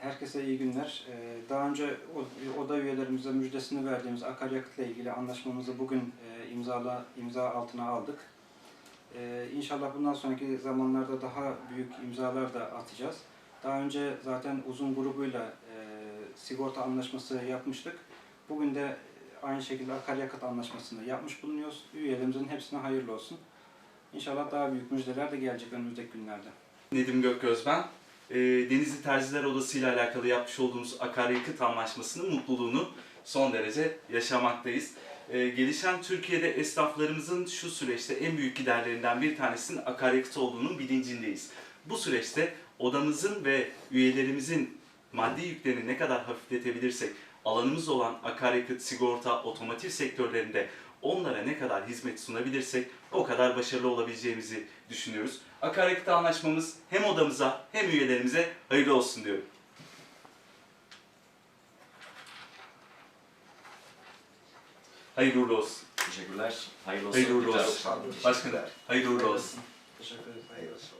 Herkese iyi günler. Ee, daha önce oda üyelerimize müjdesini verdiğimiz akaryakıtla ilgili anlaşmamızı bugün e, imzala, imza altına aldık. Ee, inşallah bundan sonraki zamanlarda daha büyük imzalar da atacağız. Daha önce zaten uzun grubuyla e, sigorta anlaşması yapmıştık. Bugün de aynı şekilde akaryakıt anlaşmasını yapmış bulunuyoruz. Üyelerimizin hepsine hayırlı olsun. İnşallah daha büyük müjdeler de gelecek önümüzdeki günlerde. Nedim Gökgöz ben. Ee, Denizli Terziler Odası ile alakalı yapmış olduğumuz akaryakıt anlaşmasının mutluluğunu son derece yaşamaktayız. Ee, gelişen Türkiye'de esnaflarımızın şu süreçte en büyük giderlerinden bir tanesinin akaryakıt olduğunun bilincindeyiz. Bu süreçte odamızın ve üyelerimizin maddi yüklerini ne kadar hafifletebilirsek, alanımız olan akaryakıt, sigorta, otomotiv sektörlerinde onlara ne kadar hizmet sunabilirsek o kadar başarılı olabileceğimizi düşünüyoruz. Akaryakıt anlaşmamız hem odamıza hem üyelerimize hayırlı olsun diyorum. Hayırlı uğurlu olsun. Teşekkürler. Hayırlı olsun. Hayırlı uğurlu olsun. Başkanım hayırlı uğurlu olsun. Teşekkür ederim. Hayırlı olsun.